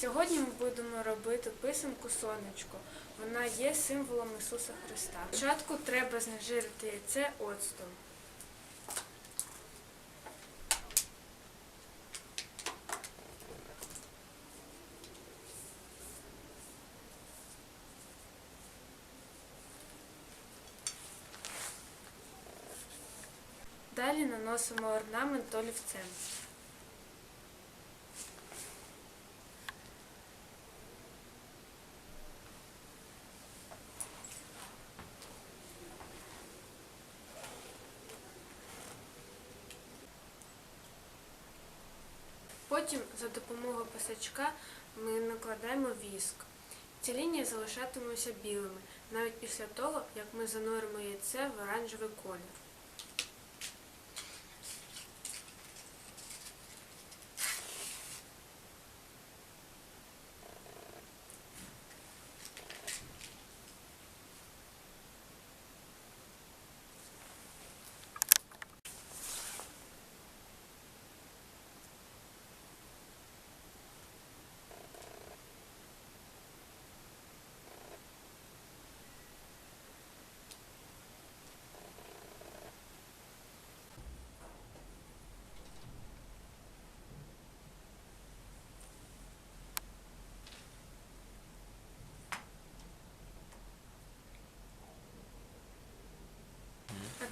Сьогодні ми будемо робити писанку сонечко. Вона є символом Ісуса Христа. Спочатку треба знежирити яйце оцтом. Далі наносимо орнамент олівцем. Потім за допомогою писачка ми накладаємо віск. Ці лінії залишатимуться білими, навіть після того, як ми зануримо яйце в оранжевий колір.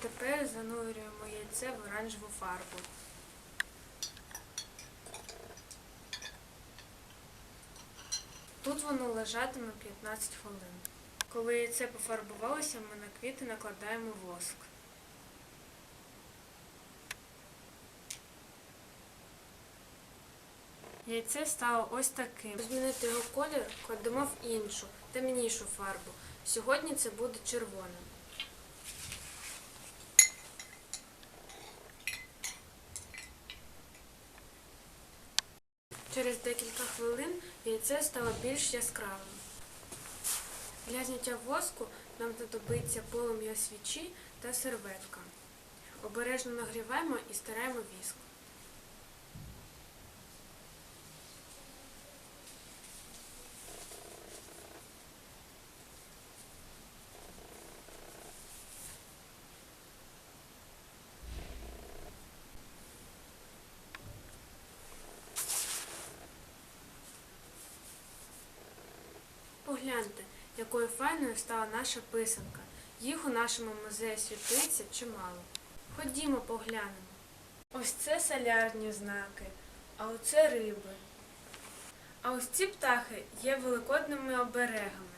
Тепер занурюємо яйце в оранжеву фарбу. Тут воно лежатиме 15 хвилин. Коли яйце пофарбувалося, ми на квіти накладаємо воск. Яйце стало ось таким. Змінити його колір, кладемо в іншу, темнішу фарбу. Сьогодні це буде червоним. Через декілька хвилин яйце стало більш яскравим. Для зняття воску нам знадобиться полум'я свічі та серветка. Обережно нагріваємо і стираємо віск. Погляньте, якою файною стала наша писанка. Їх у нашому музеї світлиці чимало. Ходімо поглянемо. Ось це солярні знаки, а оце риби. А ось ці птахи є великодними оберегами.